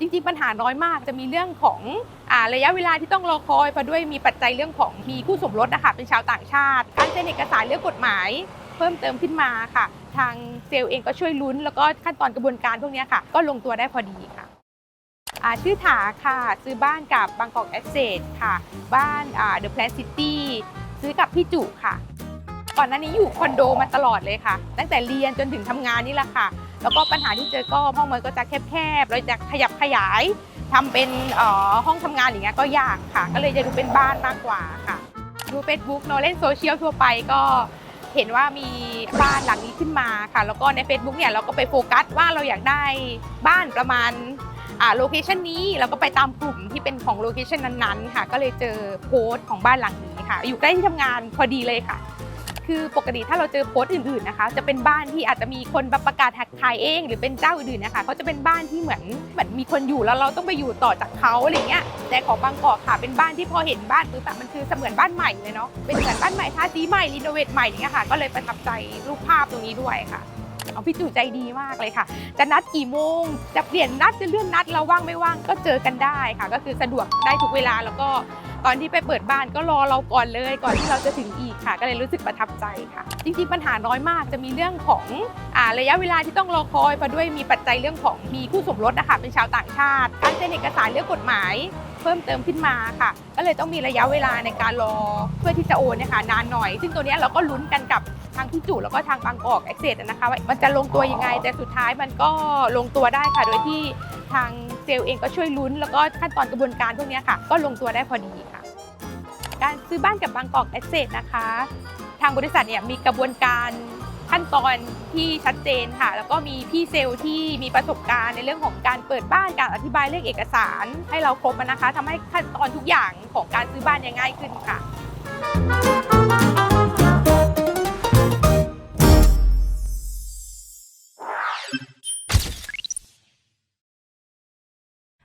จริงๆปัญหาน้อยมากจะมีเรื่องของอระยะเวลาที่ต้องรอคอยเพราะด้วยมีปัจจัยเรื่องของมีคู่สมรสนะคะเป็นชาวต่างชาติ การเซ็นเอกสารเรื่องกฎหมาย เพิ่มเติมขึ้นมาค่ะ ทางเซลล์เองก็ช่วยลุ้น แล้วก็ขั้นตอนกระบวนการพวกนี้ค่ะ ก็ลงตัวได้พอดีค่ะชื่อถาค่ะ ซื้อบ้านกับบางกอกแอสเซทค่ะ บ้านเดอะแพลนซิตี้ซื้อกับพี่จุค่ะ ก่อนหน้านี้อยู่คอนโดมาตลอดเลยค่ะ ตั้งแต่เรียนจนถึงทำงานนี่แหละค่ะ แล้วก็ปัญหาที่เจอก็ห้องมันก็จะแคบๆเราจะขยับขยายทำเป็นห้องทำงานอย่างเงี้ยก็ยากค่ะ ก็เลยจะดูเป็นบ้านมากกว่าค่ะ ดู Facebook เนอะเล่นโซเชียลทั่วไปก็เห็นว่ามีบ้านหลังนี้ขึ้นมาค่ะ แล้วก็ใน Facebook เนี่ยเราก็ไปโฟกัสว่าเราอยากได้บ้านประมาณอ่าโลเคชันนี้เราก็ไปตามกลุ่มที่เป็นของโลเคชันนั้นๆค่ะ ก็เลยเจอโพสต์ของบ้านหลังนี้ค่ะ อยู่ใกล้ที่ทำงานพอดีเลยค่ะ คือปกติถ้าเราเจอโพสต์อื่นๆนะคะ จะเป็นบ้านที่อาจจะมีคนประกาศแท็กขายเอง หรือเป็นเจ้าอื่นๆนะคะเขาจะเป็นบ้านที่เหมือนเหมือนมีคนอยู่แล้วเราต้องไปอยู่ต่อจากเขาอะไรเงี้ยแต่ของบางกอกค่ะเป็นบ้านที่พอเห็นบ้านปุ๊บมันคือเสมือนบ้านใหม่เลยเนาะเป็นเหมือนบ้านใหม่ทาสีใหม่รีโนเวทใหม่อย่างเงี้ยค่ะก็เลยประทับใจรูปภาพตรงนี้ด้วยค่ะเอาพี่จูใจดีมากเลยค่ะ จะนัดกี่โมง จะเปลี่ยนนัดจะเลื่อนนัดเราว่างไม่ว่างก็เจอกันได้ค่ะ ก็คือสะดวกได้ทุกเวลาแล้วก็ ตอนที่ไปเปิดบ้านก็รอเราก่อนเลยก่อนที่เราจะถึงอีกค่ะ ก็เลยรู้สึกประทับใจค่ะ จริงๆปัญหาน้อยมากจะมีเรื่องของอ่าระยะเวลาที่ต้องรอคอยเพราะด้วยมีปัจจัยเรื่องของมีคู่สมรสนะคะเป็นชาวต่างชาติการเซ็นเอกสารเรื่องกฎหมายเพิ่มเติมขึ้นมาค่ะ ก็เลยต้องมีระยะเวลาในการรอเพื่อที่จะโอนเนี่ยค่ะนานหน่อย ซึ่งตัวนี้เราก็ลุ้นกันกับทางพี่จุแล้วก็ทางบางกอกแอคเซสนะคะว่ามันจะลงตัวยังไง แต่สุดท้ายมันก็ลงตัวได้ค่ะ โดยที่ทาง ซลล์เองก็ช่วยลุ้นแล้วก็ขั้นตอนกระบวนการพวกนี้ค่ะ ก็ลงตัวได้พอดีค่ะ การซื้อบ้านกับบางกอกแอสเซทนะคะ ทางบริษัทเนี่ยมีกระบวนการขั้นตอนที่ชัดเจนค่ะ แล้วก็มีพี่เซลล์ที่มีประสบการณ์ในเรื่องของการเปิดบ้านการอธิบายเรื่องเอกสาร ให้เราครบนะคะทำให้ขั้นตอนทุกอย่างของการซื้อบ้านเนี่ยง่ายขึ้นค่ะ